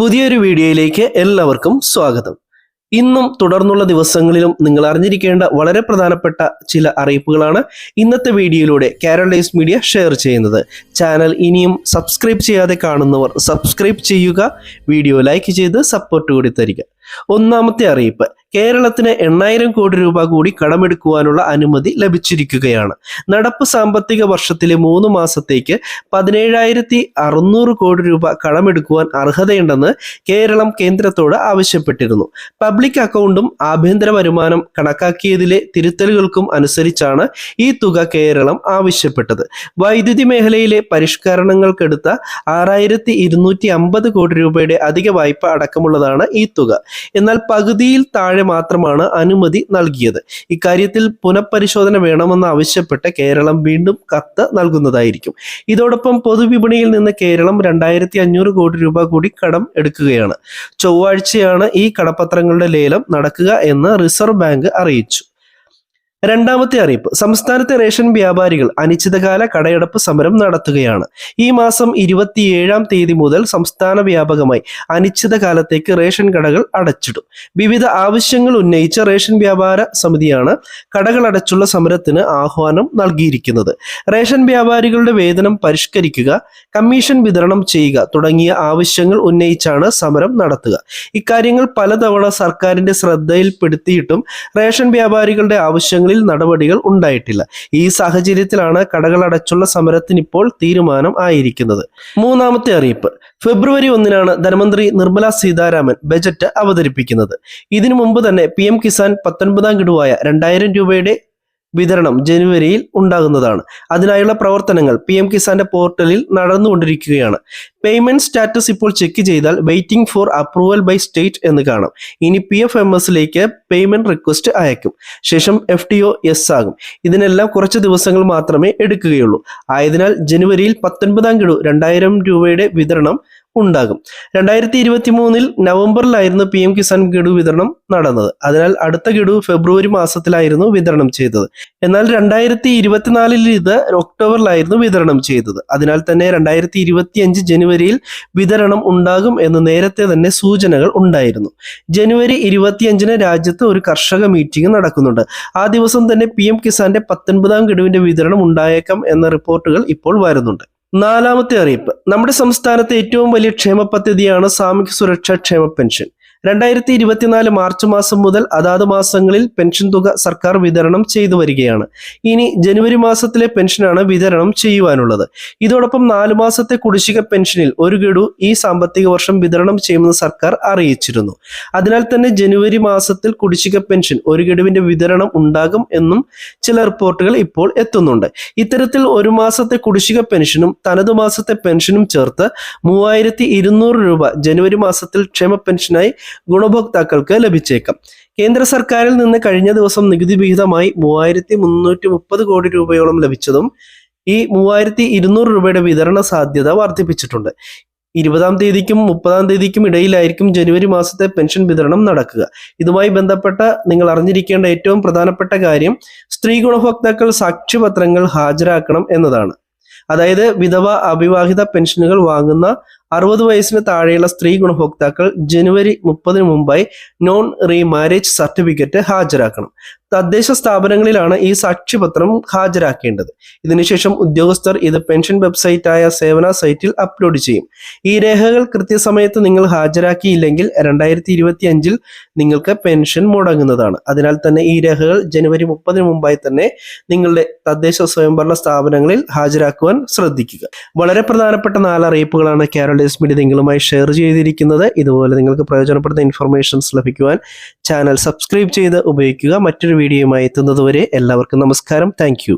പുതിയൊരു വീഡിയോയിലേക്ക് എല്ലാവർക്കും സ്വാഗതം. ഇന്നും തുടർന്നുള്ള ദിവസങ്ങളിലും നിങ്ങൾ അറിഞ്ഞിരിക്കേണ്ട വളരെ പ്രധാനപ്പെട്ട ചില അറിയിപ്പുകളാണ് ഇന്നത്തെ വീഡിയോയിലൂടെ കേരള ഡേയ്സ് മീഡിയ ഷെയർ ചെയ്യുന്നത്. ചാനൽ ഇനിയും സബ്സ്ക്രൈബ് ചെയ്യാതെ കാണുന്നവർ സബ്സ്ക്രൈബ് ചെയ്യുക വീഡിയോ ലൈക്ക് ചെയ്ത് സപ്പോർട്ട് കൂടി തരിക. ഒന്നാമത്തെ അറിയിപ്പ് കേരളത്തിന് എണ്ണായിരം കോടി രൂപ കൂടി കടമെടുക്കുവാനുള്ള അനുമതി ലഭിച്ചിരിക്കുകയാണ്. നടപ്പ് സാമ്പത്തിക വർഷത്തിലെ മൂന്ന് മാസത്തേക്ക് പതിനേഴായിരത്തി അറുന്നൂറ് കോടി രൂപ കടമെടുക്കുവാൻ അർഹതയുണ്ടെന്ന് കേരളം കേന്ദ്രത്തോട് ആവശ്യപ്പെട്ടിരുന്നു. പബ്ലിക് അക്കൗണ്ടും ആഭ്യന്തര വരുമാനം കണക്കാക്കിയതിലെ തിരുത്തലുകൾക്കും അനുസരിച്ചാണ് ഈ തുക കേരളം ആവശ്യപ്പെട്ടത്. വൈദ്യുതി മേഖലയിലെ പരിഷ്കരണങ്ങൾക്കെടുത്ത ആറായിരത്തി ഇരുന്നൂറ്റി അമ്പത് കോടി രൂപയുടെ അധിക വായ്പ അടക്കമുള്ളതാണ് ഈ തുക. എന്നാൽ പകുതിയിൽ താഴെ മാത്രമാണ് അനുമതി നൽകിയത്. ഇക്കാര്യത്തിൽ പുനഃപരിശോധന വേണമെന്ന് ആവശ്യപ്പെട്ട് കേരളം വീണ്ടും കത്ത് നൽകുന്നതായിരിക്കും. ഇതോടൊപ്പം പൊതുവിപണിയിൽ നിന്ന് കേരളം രണ്ടായിരത്തി അഞ്ഞൂറ് കോടി രൂപ കൂടി കടം എടുക്കുകയാണ്. ചൊവ്വാഴ്ചയാണ് ഈ കടപ്പത്രങ്ങളുടെ ലേലം നടക്കുക എന്ന് റിസർവ് ബാങ്ക് അറിയിച്ചു. രണ്ടാമത്തെ അറിയിപ്പ്. സംസ്ഥാനത്തെ റേഷൻ വ്യാപാരികൾ അനിശ്ചിതകാല കടയടപ്പ് സമരം നടത്തുകയാണ്. ഈ മാസം ഇരുപത്തിയേഴാം തീയതി മുതൽ സംസ്ഥാന വ്യാപകമായി അനിശ്ചിതകാലത്തേക്ക് റേഷൻ കടകൾ അടച്ചിടും. വിവിധ ആവശ്യങ്ങൾ ഉന്നയിച്ച റേഷൻ വ്യാപാര സമിതിയാണ് കടകൾ അടച്ചുള്ള സമരത്തിന് ആഹ്വാനം നൽകിയിരിക്കുന്നത്. റേഷൻ വ്യാപാരികളുടെ വേതനം പരിഷ്കരിക്കുക കമ്മീഷൻ വിതരണം ചെയ്യുക തുടങ്ങിയ ആവശ്യങ്ങൾ ഉന്നയിച്ചാണ് സമരം നടത്തുക. ഇക്കാര്യങ്ങൾ പലതവണ സർക്കാരിന്റെ ശ്രദ്ധയിൽപ്പെടുത്തിയിട്ടും റേഷൻ വ്യാപാരികളുടെ ആവശ്യങ്ങളിൽ നടപടികൾ ഉണ്ടായിട്ടില്ല. ഈ സാഹചര്യത്തിലാണ് കടകൾ അടച്ചുള്ള സമരത്തിന് ഇപ്പോൾ തീരുമാനം ആയിരിക്കുന്നത്. മൂന്നാമത്തെ അറിയിപ്പ്. ഫെബ്രുവരി ഒന്നിനാണ് ധനമന്ത്രി നിർമ്മല സീതാരാമൻ ബജറ്റ് അവതരിപ്പിക്കുന്നത്. ഇതിനു മുമ്പ് തന്നെ പി എം കിസാൻ പത്തൊൻപതാം ഗഡുവായ രണ്ടായിരം രൂപയുടെ വിതരണം ജനുവരിയിൽ ഉണ്ടാകുന്നതാണ്. അതിനായുള്ള പ്രവർത്തനങ്ങൾ പി എം കിസാന്റെ പോർട്ടലിൽ നടന്നുകൊണ്ടിരിക്കുകയാണ്. പേയ്മെന്റ് സ്റ്റാറ്റസ് ഇപ്പോൾ ചെക്ക് ചെയ്താൽ waiting for approval by state എന്ന് കാണാം. ഇനി പി എഫ് എം എസിലേക്ക് പേയ്മെന്റ് റിക്വസ്റ്റ് അയക്കും. ശേഷം എഫ് ടി ഒ എസ് ആകും. ഇതിനെല്ലാം കുറച്ച് ദിവസങ്ങൾ മാത്രമേ എടുക്കുകയുള്ളൂ. ആയതിനാൽ ജനുവരിയിൽ പത്തൊൻപതാം ഗഡു രണ്ടായിരം രൂപയുടെ വിതരണം ഉണ്ടാകും. രണ്ടായിരത്തി ഇരുപത്തി മൂന്നിൽ നവംബറിലായിരുന്നു പി എം കിസാൻ ഗഡു വിതരണം നടന്നത്. അതിനാൽ അടുത്ത ഗഡു ഫെബ്രുവരി മാസത്തിലായിരുന്നു വിതരണം ചെയ്തത്. എന്നാൽ രണ്ടായിരത്തി ഇരുപത്തിനാലിൽ ഇത് ഒക്ടോബറിലായിരുന്നു വിതരണം ചെയ്തത്. അതിനാൽ തന്നെ രണ്ടായിരത്തി ഇരുപത്തി അഞ്ച് ജനുവരിയിൽ വിതരണം ഉണ്ടാകും എന്ന് നേരത്തെ തന്നെ സൂചനകൾ ഉണ്ടായിരുന്നു. ജനുവരി ഇരുപത്തിയഞ്ചിന് രാജ്യത്ത് ഒരു കർഷക മീറ്റിംഗ് നടക്കുന്നുണ്ട്. ആ ദിവസം തന്നെ പി എം കിസാന്റെ പത്തൊൻപതാം ഗഡുവിന്റെ വിതരണം ഉണ്ടായേക്കാം എന്ന റിപ്പോർട്ടുകൾ ഇപ്പോൾ വരുന്നുണ്ട്. നാലാമത്തെ അറിയിപ്പ്. നമ്മുടെ സംസ്ഥാനത്തെ ഏറ്റവും വലിയ ക്ഷേമ പദ്ധതിയാണ് സാമൂഹ്യ സുരക്ഷാ ക്ഷേമ പെൻഷൻ. രണ്ടായിരത്തി ഇരുപത്തിനാല് മാർച്ച് മാസം മുതൽ അതാത് മാസങ്ങളിൽ പെൻഷൻ തുക സർക്കാർ വിതരണം ചെയ്തു വരികയാണ്. ഇനി ജനുവരി മാസത്തിലെ പെൻഷനാണ് വിതരണം ചെയ്യുവാനുള്ളത്. ഇതോടൊപ്പം നാലു മാസത്തെ കുടിശ്ശിക പെൻഷനിൽ ഒരു ഗഡു ഈ സാമ്പത്തിക വർഷം വിതരണം ചെയ്യുമെന്ന് സർക്കാർ അറിയിച്ചിരുന്നു. അതിനാൽ തന്നെ ജനുവരി മാസത്തിൽ കുടിശ്ശിക പെൻഷൻ ഒരു ഗഡുവിന്റെ വിതരണം ഉണ്ടാകും എന്നും ചില റിപ്പോർട്ടുകൾ ഇപ്പോൾ എത്തുന്നുണ്ട്. ഇത്തരത്തിൽ ഒരു മാസത്തെ കുടിശ്ശിക പെൻഷനും തനതു മാസത്തെ പെൻഷനും ചേർത്ത് മൂവായിരത്തി രൂപ ജനുവരി മാസത്തിൽ ക്ഷേമ പെൻഷനായി ഗുണഭോക്താക്കൾക്ക് ലഭിച്ചേക്കാം. കേന്ദ്ര സർക്കാരിൽ നിന്ന് കഴിഞ്ഞ ദിവസം നികുതി വിഹിതമായി മൂവായിരത്തി മുന്നൂറ്റി മുപ്പത് കോടി രൂപയോളം ലഭിച്ചതും ഈ മൂവായിരത്തി ഇരുന്നൂറ് രൂപയുടെ വിതരണ സാധ്യത വർദ്ധിപ്പിച്ചിട്ടുണ്ട്. ഇരുപതാം തീയതിക്കും മുപ്പതാം തീയതിക്കും ഇടയിലായിരിക്കും ജനുവരി മാസത്തെ പെൻഷൻ വിതരണം നടക്കുക. ഇതുമായി ബന്ധപ്പെട്ട നിങ്ങൾ അറിഞ്ഞിരിക്കേണ്ട ഏറ്റവും പ്രധാനപ്പെട്ട കാര്യം സ്ത്രീ ഗുണഭോക്താക്കൾ സാക്ഷ്യപത്രങ്ങൾ ഹാജരാക്കണം എന്നതാണ്. അതായത് വിധവ അവിവാഹിത പെൻഷനുകൾ വാങ്ങുന്ന അറുപത് വയസ്സിന് താഴെയുള്ള സ്ത്രീ ഗുണഭോക്താക്കൾ ജനുവരി മുപ്പതിന് മുമ്പായി നോൺ റീമാരേജ് സർട്ടിഫിക്കറ്റ് ഹാജരാക്കണം. തദ്ദേശ സ്ഥാപനങ്ങളിലാണ് ഈ സാക്ഷ്യപത്രം ഹാജരാക്കേണ്ടത്. ഇതിനുശേഷം ഉദ്യോഗസ്ഥർ ഇത് പെൻഷൻ വെബ്സൈറ്റായ സേവന സൈറ്റിൽ അപ്ലോഡ് ചെയ്യും. ഈ രേഖകൾ കൃത്യസമയത്ത് നിങ്ങൾ ഹാജരാക്കിയില്ലെങ്കിൽ രണ്ടായിരത്തി ഇരുപത്തി അഞ്ചിൽ നിങ്ങൾക്ക് പെൻഷൻ മുടങ്ങുന്നതാണ്. അതിനാൽ തന്നെ ഈ രേഖകൾ ജനുവരി മുപ്പതിന് മുമ്പായി തന്നെ നിങ്ങളുടെ തദ്ദേശ സ്വയംഭരണ സ്ഥാപനങ്ങളിൽ ഹാജരാക്കുവാൻ ശ്രദ്ധിക്കുക. വളരെ പ്രധാനപ്പെട്ട നാല് അറിയിപ്പുകളാണ് കേരള മീഡിയ നിങ്ങളുമായി ഷെയർ ചെയ്തിരിക്കുന്നത്. ഇതുപോലെ നിങ്ങൾക്ക് പ്രയോജനപ്പെടുന്ന ഇൻഫർമേഷൻസ് ലഭിക്കുവാൻ ചാനൽ സബ്സ്ക്രൈബ് ചെയ്ത് ഉപയോഗിക്കുക. മറ്റൊരു വീഡിയോയുമായി എത്തുന്നതുവരെ എല്ലാവർക്കും നമസ്കാരം. താങ്ക്